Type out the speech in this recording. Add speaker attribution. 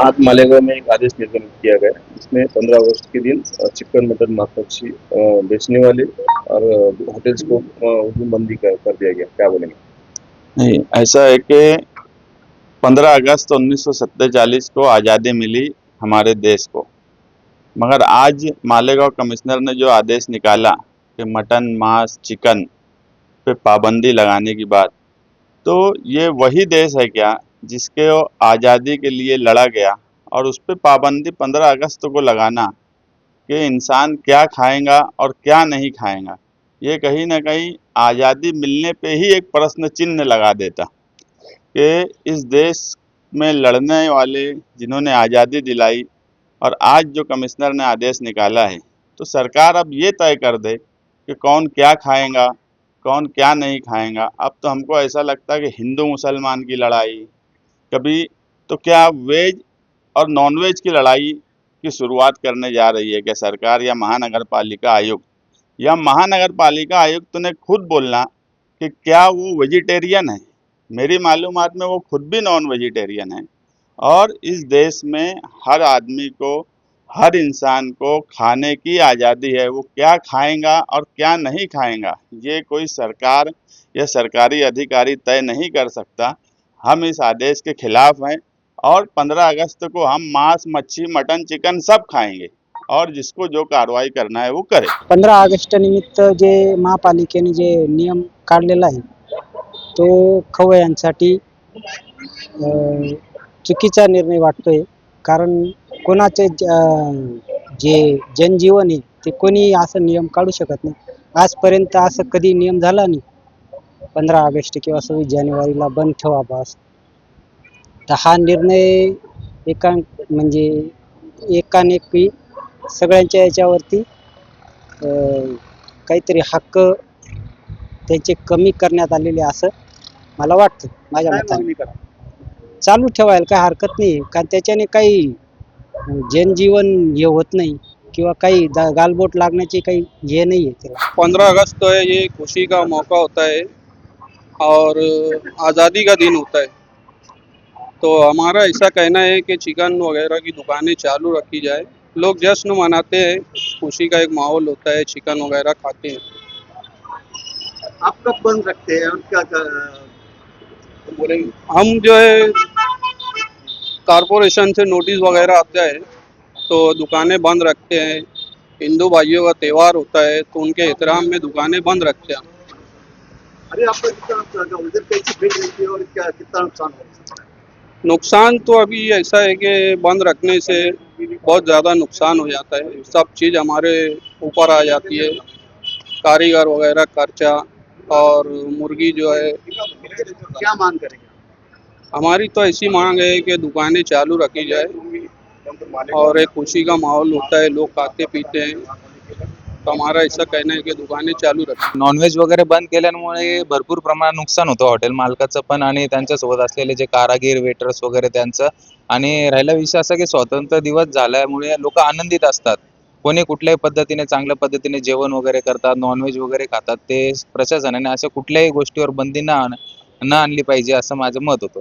Speaker 1: आज मालेगांव में एक आदेश निर्गमित किया गया। इसमें पंद्रह अगस्त के दिन चिकन मटन मांस बेचने वाले और होटल्स को बंदी कर, कर दिया गया। क्या बोलेंगे?
Speaker 2: नहीं ऐसा है कि 15 अगस्त उन्नीस को आज़ादी मिली हमारे देश को। मगर आज मालेगांव कमिश्नर ने जो आदेश निकाला कि मटन मांस चिकन पे पाबंदी लगाने की बात तो ये वही देश है क्या जिसके आज़ादी के लिए लड़ा गया और उस पर पाबंदी 15 अगस्त को लगाना कि इंसान क्या खाएगा और क्या नहीं खाएगा। ये कहीं ना कहीं आज़ादी मिलने पे ही एक प्रश्न चिन्ह लगा देता कि इस देश में लड़ने वाले जिन्होंने आज़ादी दिलाई और आज जो कमिश्नर ने आदेश निकाला है तो सरकार अब ये तय कर दे कि कौन क्या खाएगा, कौन क्या नहीं खाएगा। अब तो हमको ऐसा लगता है कि हिंदू मुसलमान की लड़ाई कभी तो क्या वेज और नॉन वेज की लड़ाई की शुरुआत करने जा रही है क्या सरकार या महानगर पालिका आयुक्त? या महानगर पालिका आयुक्त ने खुद बोलना कि क्या वो वेजिटेरियन है? मेरी मालूम में वो खुद भी नॉन वेजिटेरियन है। और इस देश में हर आदमी को, हर इंसान को खाने की आज़ादी है। वो क्या खाएगा और क्या नहीं खाएगा, ये कोई सरकार या सरकारी अधिकारी तय नहीं कर सकता। हम इस आदेश के खिलाफ हैं और 15 अगस्त को हम मांस मच्छी मटन चिकन सब खाएंगे और जिसको जो कार्रवाई करना है वो करे।
Speaker 3: पंधरा ऑगस्ट निमित्त जे महापालिकेने जे नियम काढलेला आहे तो खवयांसाठी अं, चुकीचा निर्णय वाटतोय. कारण कोणाचे ज- अं, जे जनजीवन आहे ते कोणी असं नियम काढू शकत नाही. आजपर्यंत असं कधी नियम झाला नाही. पंधरा ऑगस्ट किंवा सव्वीस जानेवारीला बंद ठेवावा असं तर हा निर्णय एका म्हणजे एकानेकी सगळ्यांच्या याच्यावरती काहीतरी हक्क त्याचे कमी करण्यात आलेले असं मला वाटतं माझ्या मताने. चालू ठेवायला काय हरकत नाही कारण त्याच्याने काही जनजीवन हे होत नाही किंवा काही गालबोट लागण्याची काही हे नाही आहे त्याला.
Speaker 4: पंद्रह अगस्त है ये खुशी का मौका होता है और आज़ादी का दिन होता है। तो हमारा ऐसा कहना है कि चिकन वगैरह की दुकानें चालू रखी जाए। लोग जश्न मनाते हैं खुशी का एक माहौल होता है चिकन वगैरह खाते हैं।
Speaker 5: आप कब बंद रखते हैं? और क्या कर- बोलेंगे
Speaker 4: हम जो है कारपोरेशन से नोटिस वगैरह आता है तो दुकानें बंद रखते हैं। हिंदू भाइयों का त्यौहार होता है तो उनके एहतराम में दुकानें बंद रखते हैं
Speaker 5: अरे आपका कितना नुकसान है? उधर कैसी भीड़ रहती है और क्या कितना नुकसान हो
Speaker 4: नुकसान तो अभी ऐसा है कि बंद रखने से बहुत ज़्यादा नुकसान हो जाता है। सब चीज़ हमारे ऊपर आ जाती है। कारीगर वगैरह खर्चा और मुर्गी जो है।
Speaker 5: क्या मांग करेंगे?
Speaker 4: हमारी तो ऐसी मांग है कि दुकानें चालू रखी जाए और एक खुशी का माहौल होता है। लोग खाते पीते हैं। तो हमारा ऐसा कहना है की दुकाने चालू राहतात
Speaker 6: नॉनव्हेज वगैरे बंद केल्यामुळे भरपूर प्रमाणात नुकसान होतं हॉटेल मालकाचं पण आणि त्यांच्यासोबत असलेले जे कारागीर वेटर्स वगैरे त्यांचं. आणि राहिला विषय असा की स्वातंत्र्य दिवस झाल्यामुळे लोक आनंदित असतात. कोणी कुठल्याही पद्धतीने चांगल्या पद्धतीने जेवण वगैरे करतात नॉनव्हेज वगैरे खातात ते प्रशासनाने अशा कुठल्याही गोष्टीवर बंदी न आण- न आणली पाहिजे असं माझं मत होतं.